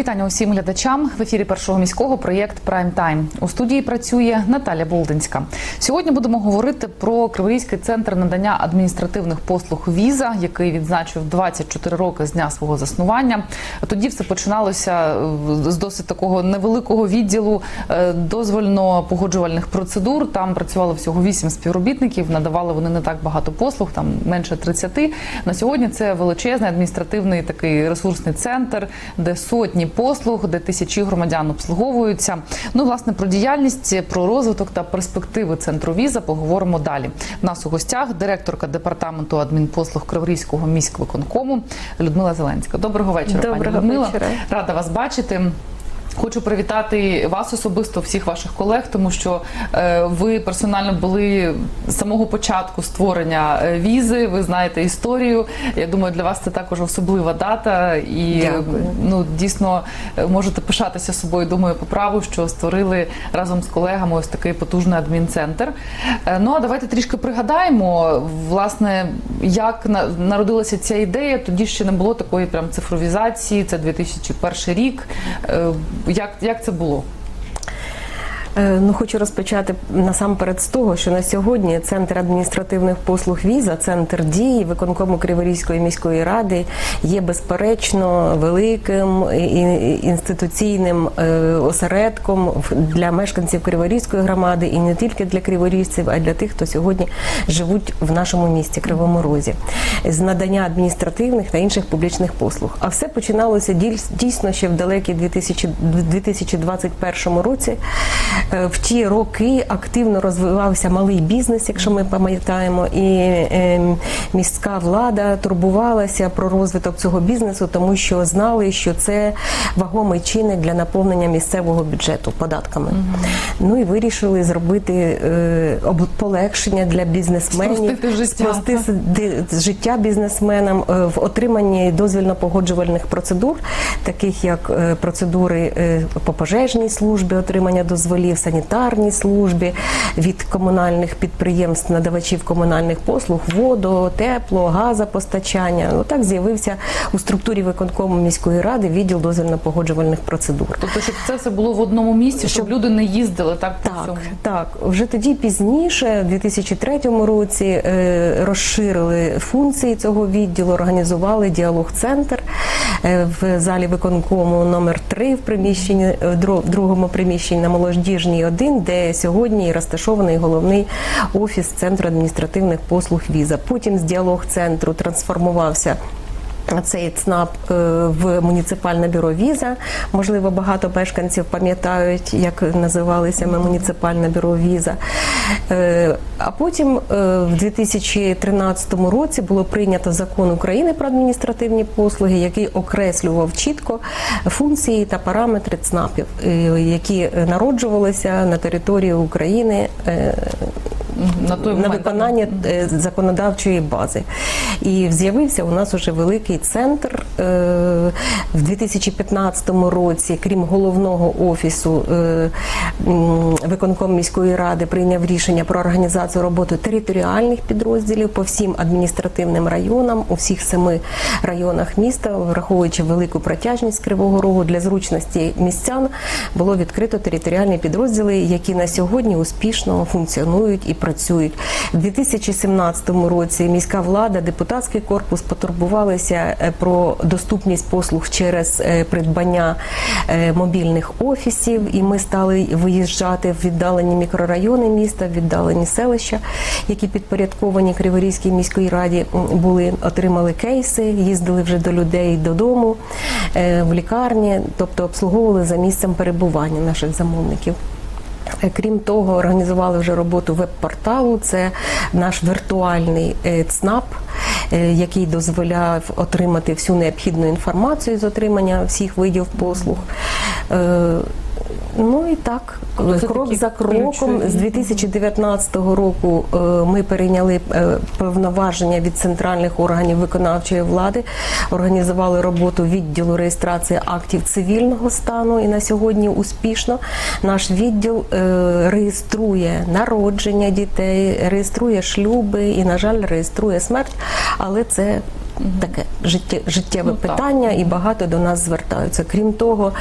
вітання усім глядачам в ефірі першого міського проєкт Прайм Тайм. У студії працює Наталя Болдинська. Сьогодні будемо говорити про Криворізький центр надання адміністративних послуг Віза, який відзначив 24 роки з дня свого заснування. Тоді все починалося е, з досить такого невеликого відділу е, дозвольно-погоджувальних процедур. Там працювало всього 8 співробітників. Надавали вони не так багато послуг, там менше 30. На сьогодні це величезний адміністративний такий ресурсний центр, де сотні послуг, де тисячі громадян обслуговуються. Ну, власне, про діяльність, про розвиток та перспективи центру віза поговоримо далі. У нас у гостях директорка департаменту адмінпослуг Криворізького міськвиконкому Людмила Зеленська. Доброго вечора, пані Людмила. вечора. Рада вас бачити. Хочу привітати вас особисто, всіх ваших колег, тому що е, ви персонально були з самого початку створення е, візи. Ви знаєте історію. Я думаю, для вас це також особлива дата, і Дякую. ну дійсно е, можете пишатися собою. Думаю, по праву, що створили разом з колегами ось такий потужний адмінцентр. Ну а давайте трішки пригадаємо, власне, як на- народилася ця ідея. Тоді ще не було такої прям цифровізації. Це 2001 рік. Як, як це було? Е, Ну, хочу розпочати насамперед з того, що на сьогодні центр адміністративних послуг віза, центр дії виконкому Криворізької міської ради є безперечно великим інституційним е, осередком для мешканців Криворізької громади і не тільки для криворізців, а й для тих, хто сьогодні живуть в нашому місті Кривому Розі з надання адміністративних та інших публічних послуг. А все починалося дійсно ще в далекій 2000 2021 році. Е, В ті роки активно розвивався малий бізнес, якщо ми пам'ятаємо, і е, міська влада турбувалася про розвиток цього бізнесу, тому що знали, що це вагомий чинник для наповнення місцевого бюджету податками. Ну і вирішили зробити е, полегшення для бізнесменів, Спростити життя, спростити життя бізнесменам в отриманні дозвільно-погоджувальних процедур, таких як процедури по пожежній службі, отримання дозволів, санітарній службі від комунальних підприємств, надавачів комунальних послуг, воду, тепло, газопостачання. Ну так з'явився у структурі виконкому міської ради відділ дозвільно-погоджувальних процедур. Тобто, щоб це все було в одному місці, щоб люди не їздили так по Так, всьому. так. Вже тоді пізніше, в 2003 році, е, розширили функції цього відділу, організували діалог-центр в залі виконкому номер 3 в приміщенні е, в другому приміщенні на молодіжній 1, де сьогодні розташований головний офіс центру адміністративних послуг віза. Потім з діалог-центру трансформувався. Цей ЦНАП е, в муніципальне бюро віза. Можливо, багато мешканців пам'ятають, як називалися ми муніципальне бюро віза. Е, А потім е, в 2013 році було прийнято закон України про адміністративні послуги, який окреслював чітко функції та параметри ЦНАПів, які народжувалися на території України На той на виконання е, законодавчої бази. І з'явився у нас уже великий центр е, в 2015 році, крім головного офісу, е, виконком міської ради прийняв рішення про організацію роботи територіальних підрозділів по всім адміністративним районам у всіх семи районах міста, враховуючи велику протяжність Кривого Рогу для зручності містян, було відкрито територіальні підрозділи, які на сьогодні успішно функціонують і працюють. У 2017 році міська влада, депутатський корпус потурбувалися е, про доступність послуг через е, придбання е, мобільних офісів, і ми стали виїжджати в віддалені мікрорайони міста, в віддалені селища, які підпорядковані Криворізькій міській раді. Були, отримали кейси, їздили вже до людей додому, в лікарні, тобто обслуговували за місцем перебування наших замовників. Е, Крім того, організували вже роботу веб-порталу. Це наш віртуальний е, ЦНАП, е, який дозволяв отримати всю необхідну інформацію з отримання всіх видів послуг. Е, Ну і так, Тобто це крок за кроком ключові. з 2019 року е, ми перейняли е, повноваження від центральних органів виконавчої влади, організували роботу відділу реєстрації актів цивільного стану. І на сьогодні успішно наш відділ е, реєструє народження дітей, реєструє шлюби і, на жаль, реєструє смерть. Але це таке життє, життєве Ну, так. питання, і багато до нас звертаються. Крім того,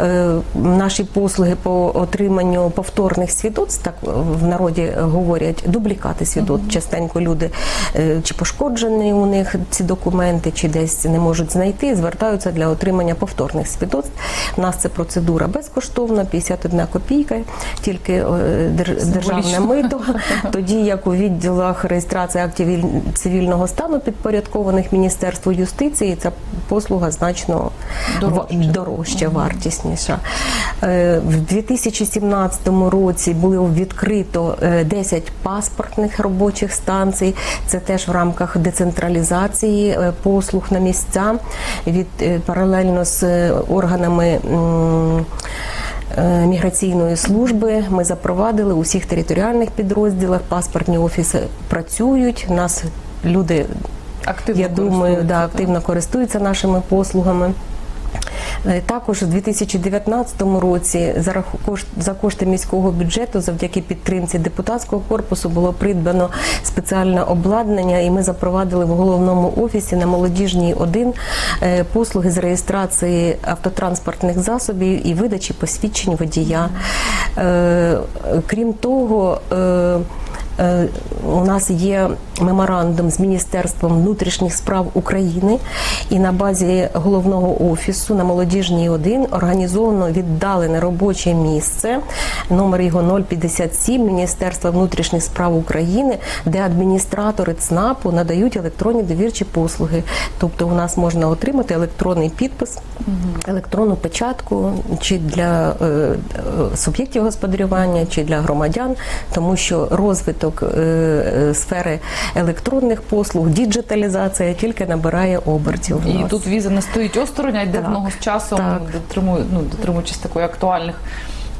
е, наші послуги по отриманню повторних свідоцтв, так в народі говорять, дублікати свідоцтв. Частенько люди е, чи пошкоджені у них ці документи, чи десь не можуть знайти, звертаються для отримання повторних свідоцтв. У нас це процедура безкоштовна, 51 копійка, тільки е, державне мито. Тоді як у відділах реєстрації актів цивільного стану підпорядкованих Міністерству юстиції, ця послуга значно Дорожча. дорожча, вартісніша. Е, В 2017 році було відкрито е, 10 паспортних робочих станцій. Це теж в рамках децентралізації е, послуг на місця від е, паралельно з е, органами. е, Міграційної служби ми запровадили у всіх територіальних підрозділах. Паспортні офіси працюють. Нас люди Активно я думаю, да, активно користуються нашими послугами. Е, Також у 2019 році за кошти міського бюджету, завдяки підтримці депутатського корпусу, було придбано спеціальне обладнання, і ми запровадили в головному офісі на молодіжній 1 е, послуги з реєстрації автотранспортних засобів і видачі посвідчень водія. Е, Крім того, У нас є меморандум з Міністерством внутрішніх справ України, і на базі головного офісу на молодіжній 1 організовано віддалене робоче місце. Номер його 057 Міністерства внутрішніх справ України, де адміністратори ЦНАПу надають електронні довірчі послуги. Тобто, у нас можна отримати електронний підпис, електронну печатку чи для е, е, суб'єктів господарювання, чи для громадян, тому що розвиток е, е, сфери електронних послуг, діджиталізація тільки набирає обертів. І нас. тут віза не стоїть осторонь, а йде в з часом, дотримує, ну, дотримуючись такої актуальних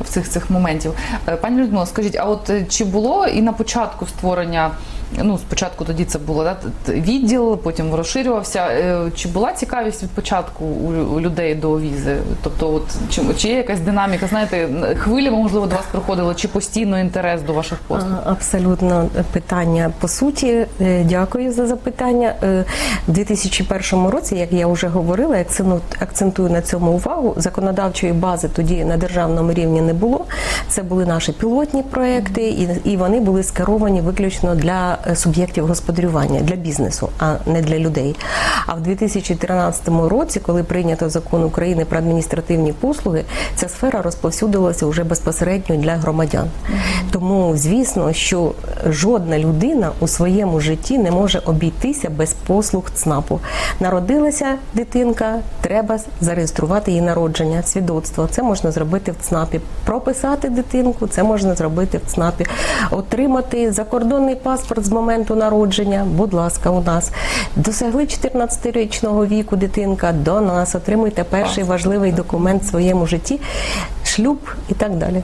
в цих цих моментів. Е, Пані Людмила, скажіть, а от чи було і на початку створення? Ну, спочатку тоді це було да, відділ, потім розширювався. Е, Чи була цікавість від початку у, людей до візи? Тобто, от чи, чи є якась динаміка? Знаєте, хвилями можливо до вас приходили, чи постійно інтерес до ваших послуг? Абсолютно питання по суті. Е, Дякую за запитання. Е, У 2001 році, як я вже говорила, акцентую на цьому увагу. Законодавчої бази тоді на державному рівні не було. Це були наші пілотні проекти, і, вони були скеровані виключно для е, суб'єктів господарювання, для бізнесу, а не для людей. А в 2013 році, коли прийнято закон України про адміністративні послуги, ця сфера розповсюдилася вже безпосередньо для громадян. Тому, звісно, що жодна людина у своєму житті не може обійтися без послуг ЦНАПу. Народилася дитинка, треба зареєструвати її народження, свідоцтво. Це можна зробити в ЦНАПі. Прописати дитинку, це можна зробити в ЦНАПі. Отримати закордонний паспорт з моменту народження. Будь ласка, у нас досягли 14-річного віку дитинка до нас. Отримуйте перший важливий документ в своєму житті, шлюб і так далі.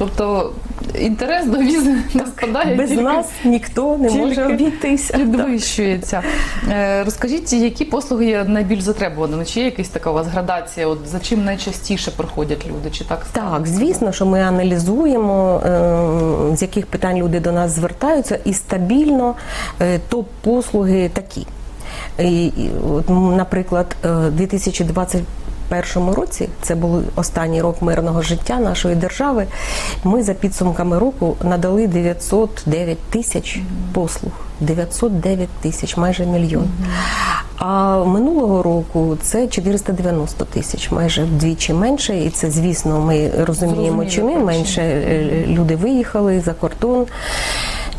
Тобто інтерес до візи не спадає. Без тільки, нас ніхто не тільки може обійтися. Підвищується. Е, розкажіть, які послуги є найбільш затребуваними? Чи є якась така у вас градація? От За чим найчастіше проходять люди? Чи так Так, звісно, що ми аналізуємо, е, з яких питань люди до нас звертаються, і стабільно е, то послуги такі. І, Наприклад, 2020 2001 році, це був останній рок мирного життя нашої держави. Ми за підсумками року надали 909 тисяч послуг. 909 тисяч, майже мільйон. А минулого року це 490 тисяч, майже вдвічі менше. І це, звісно, ми розуміємо, чому менше е, люди виїхали за кордон.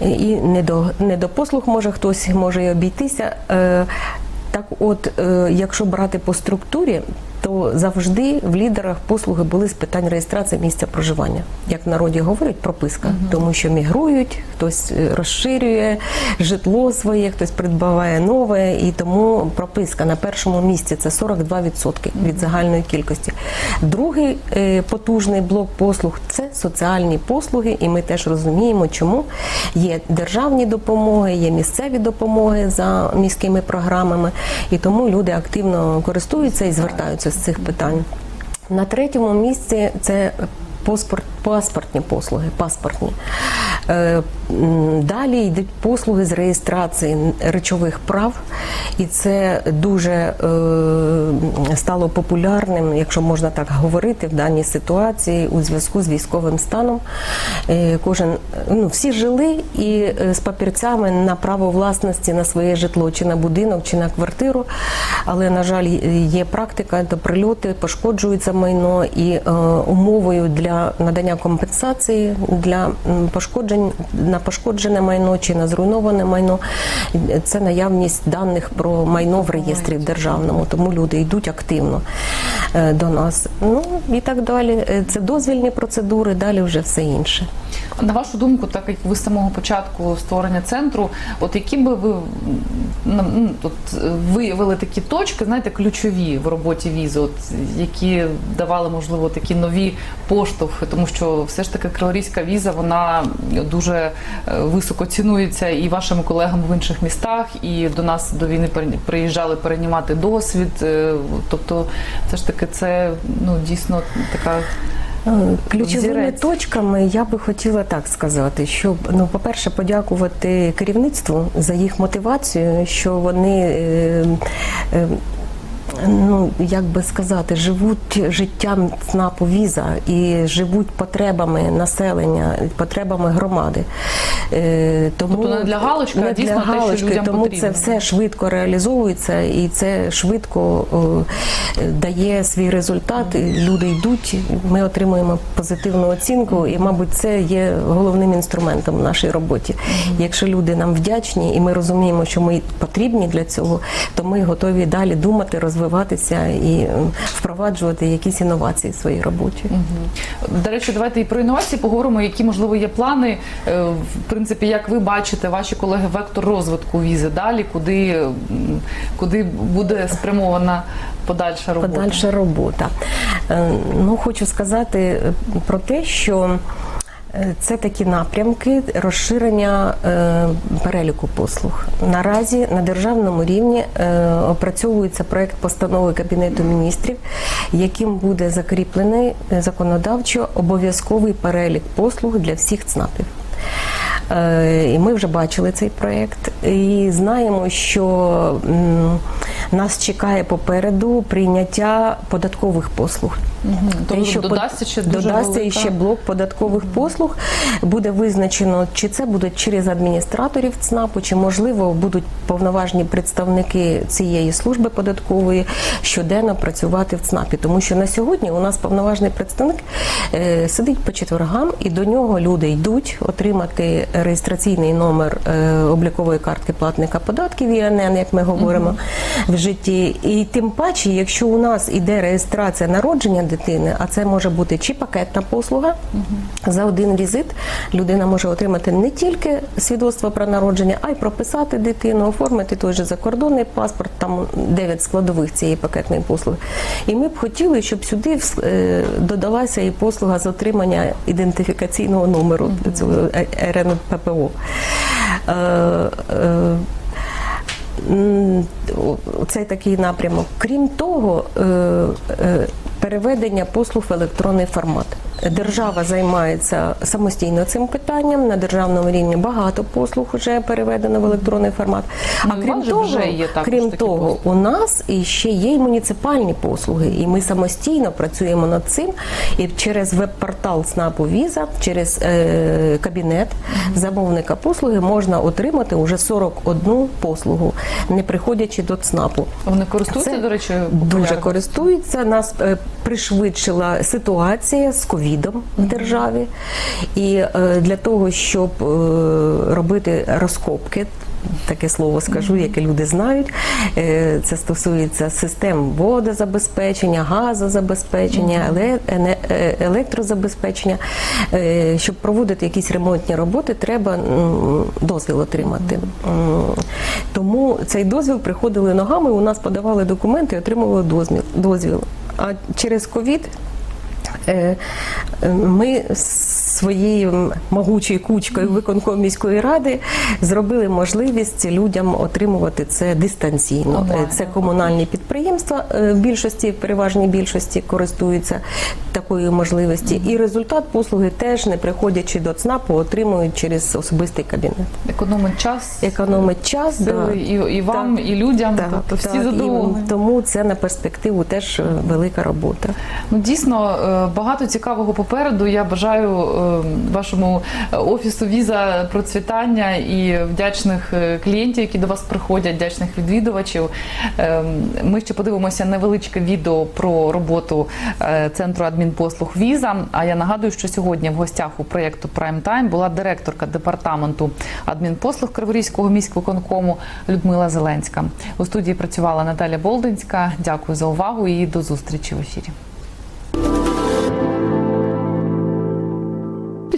І не до не до послуг може хтось може й обійтися. Е, так, от е, якщо брати по структурі, то завжди в лідерах послуги були з питань реєстрації місця проживання. Як в народі говорять, прописка, тому що мігрують, хтось е, розширює житло своє, хтось придбаває нове, і тому прописка на першому місці це 42% від загальної кількості. Другий е, потужний блок послуг це соціальні послуги, і ми теж розуміємо, чому є державні допомоги, є місцеві допомоги за міськими програмами, і тому люди активно користуються і звертаються з цих питань. На третьому місці це паспорт, паспортні послуги, паспортні. Е, Далі йдуть послуги з реєстрації речових прав, і це дуже е, стало популярним, якщо можна так говорити, в даній ситуації у зв'язку з військовим станом. Е, Кожен ну всі жили і з папірцями на право власності на своє житло, чи на будинок, чи на квартиру. Але на жаль, є практика, то прильоти пошкоджується майно і умовою для надання компенсації для пошкоджень на пошкоджене майно чи на зруйноване майно. Це наявність даних про майно в реєстрі в державному, тому люди йдуть активно е, до нас. Ну і так далі. Е, Це дозвільні процедури, далі вже все інше. На вашу думку, так як ви з самого початку створення центру, от які би ви от, е, виявили такі точки, знаєте, ключові в роботі візи, от, які давали, можливо, такі нові поштовхи, тому що все ж таки криворізька віза, вона дуже е, високо цінується і вашими колегами в інших містах, і до нас до війни приїжджали переймати досвід. е, Тобто, все ж таки, це ну дійсно така. Е, Ключовими Взірець. точками я би хотіла так сказати, щоб ну, по-перше, подякувати керівництву за їх мотивацію, що вони. Е, е, Ну, як би сказати, живуть життям ЦНАПу віза і живуть потребами населення, потребами громади. Е, тому Тобто не для галочки, а дійсно для те, що людям тому потрібно. це все швидко реалізовується і це швидко е, дає свій результат. і Люди йдуть, ми отримуємо позитивну оцінку, і, мабуть, це є головним інструментом в нашій роботі. Якщо люди нам вдячні, і ми розуміємо, що ми потрібні для цього, то ми готові далі думати, розвиватися і е, впроваджувати якісь інновації в своїй роботі. До речі, давайте і про інновації поговоримо, які можливо є плани. е, В принципі, як ви бачите, ваші колеги, вектор розвитку візи далі, куди, куди буде спрямована подальша робота? Подальша робота. Е, Ну, хочу сказати про те, що це такі напрямки розширення е, переліку послуг. Наразі на державному рівні е, опрацьовується проект постанови Кабінету міністрів, яким буде закріплений е, законодавчо обов'язковий перелік послуг для всіх ЦНАПів. І ми вже бачили цей проєкт і знаємо, що нас чекає попереду прийняття податкових послуг. Тобто Те, що додасться ще дуже додасться велика... ще блок податкових послуг. Буде визначено, чи це будуть через адміністраторів ЦНАПу, чи можливо будуть повноважні представники цієї служби податкової щоденно працювати в ЦНАПі. Тому що на сьогодні у нас повноважний представник е, сидить по четвергам, і до нього люди йдуть отримати реєстраційний номер е, облікової картки платника податків ІНН, як ми говоримо в житті. І тим паче, якщо у нас іде реєстрація народження дитини, а це може бути чи пакетна послуга за один візит, людина може отримати не тільки свідоцтво про народження, а й прописати дитину, оформити той же закордонний паспорт, там 9 складових цієї пакетної послуги. І ми б хотіли, щоб сюди е, додалася і послуга з отримання ідентифікаційного номеру цього е, РНППО. Е, е, М, о- Це такий напрямок. Крім того, переведення послуг в електронний формат. Держава займається самостійно цим питанням. На державному рівні багато послуг вже переведено в електронний формат. Ну, а і крім того, вже є також крім такі того, послуги. у нас і ще є й муніципальні послуги, і ми самостійно працюємо над цим. І через веб-портал СНАПу Віза, через е, кабінет замовника послуги можна отримати уже 41 послугу, не приходячи до ЦНАПу. Вони користуються, Це до речі, Дуже користуються. Нас е, пришвидшила ситуація з ковідом в державі, і е, для того, щоб е, робити розкопки. Таке слово скажу, яке люди знають. Е, Це стосується систем водозабезпечення, газозабезпечення, електрозабезпечення. Щоб проводити якісь ремонтні роботи, треба дозвіл отримати. Тому цей дозвіл приходили ногами. У нас подавали документи і отримували дозвіл. А через ковід. Е, е, Ми своєю могучою кучкою виконком міської ради зробили можливість людям отримувати це дистанційно. Це комунальні підприємства е, в більшості, в переважній більшості користуються такою можливості. І результат послуги теж не приходячи до ЦНАПу, отримують через особистий кабінет. Економить час, Економить час да. і, і вам, Так. і людям. Так, тобто всі так, задоволені. і тому це на перспективу теж е, велика робота. Ну дійсно е, багато цікавого попереду. Я бажаю е, вашому офісу віза процвітання і вдячних е, клієнтів, які до вас приходять, вдячних відвідувачів. Е, Ми ще подивимося невеличке відео про роботу е, центру адмінпослуг Віза. А я нагадую, що сьогодні в гостях у проєкту Prime Time була директорка департаменту адмінпослуг Криворізького міськвиконкому Людмила Зеленська. У студії працювала Наталя Болдинська. Дякую за увагу і до зустрічі в ефірі.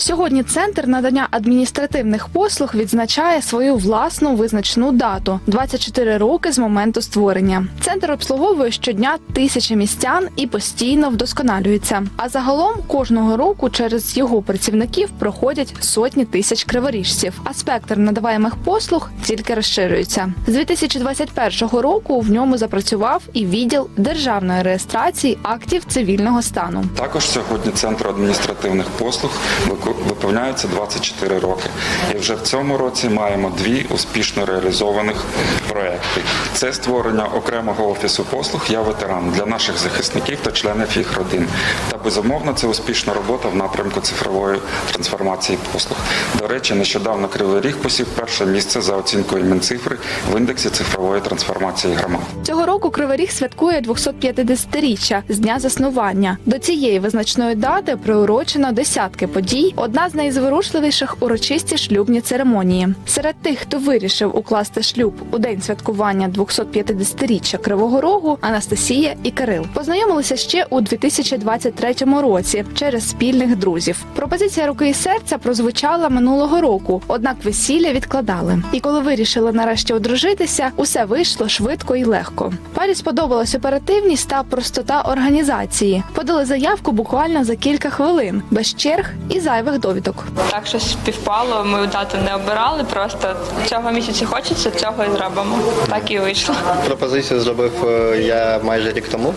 Сьогодні центр надання адміністративних послуг відзначає свою власну визначну дату 24 роки з моменту створення. Центр обслуговує щодня тисячі містян і постійно вдосконалюється. А загалом кожного року через його працівників проходять сотні тисяч криворіжців. А спектр надаваємих послуг тільки розширюється. З 2021 року в ньому запрацював і відділ державної реєстрації актів цивільного стану. Також сьогодні центру адміністративних послуг вику- виповняється 24 роки. І вже в цьому році маємо дві успішно реалізованих проекти. Це створення окремого офісу послуг Я ветеран для наших захисників та членів їх родин. Та безумовно це успішна робота в напрямку цифрової трансформації послуг. До речі, нещодавно Кривий Ріг посів перше місце за оцінкою Мінцифри в індексі цифрової трансформації громад. Цього року Кривий Ріг святкує 250-річчя з дня заснування. До цієї визначної дати приурочено десятки подій. Одна з найзворушливіших урочисті шлюбні церемонії. Серед тих, хто вирішив укласти шлюб у день святкування 250-річчя Кривого Рогу, Анастасія і Кирил познайомилися ще у 2023 році через спільних друзів. Пропозиція руки і серця прозвучала минулого року, однак весілля відкладали. І коли вирішили нарешті одружитися, усе вийшло швидко і легко. Парі сподобалась оперативність та простота організації. Подали заявку буквально за кілька хвилин, без черг і зайвих довідок. Так що співпало, ми дату не обирали, просто цього місяця хочеться, цього і зробимо. Так і вийшло. Пропозицію зробив е, я майже рік тому.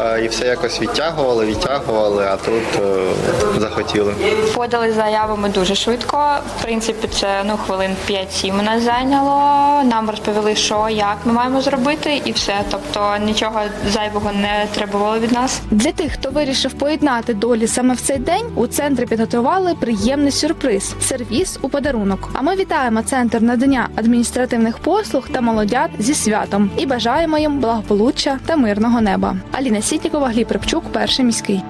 Е, І все якось відтягували, відтягували, а тут е, захотіли. Подали заяву ми дуже швидко. В принципі, це ну хвилин 5-7 у нас зайняло. Нам розповіли, що як ми маємо зробити, і все. Тобто нічого зайвого не требувало від нас. Для тих, хто вирішив поєднати долі саме в цей день, у центрі підготували приємний сюрприз сервіс у подарунок. А ми вітаємо центр надання адміністративних послуг та молодят зі святом і бажаємо їм благополуччя та мирного неба. Аліна Сітнікова, Гліб Рибчук, перший міський.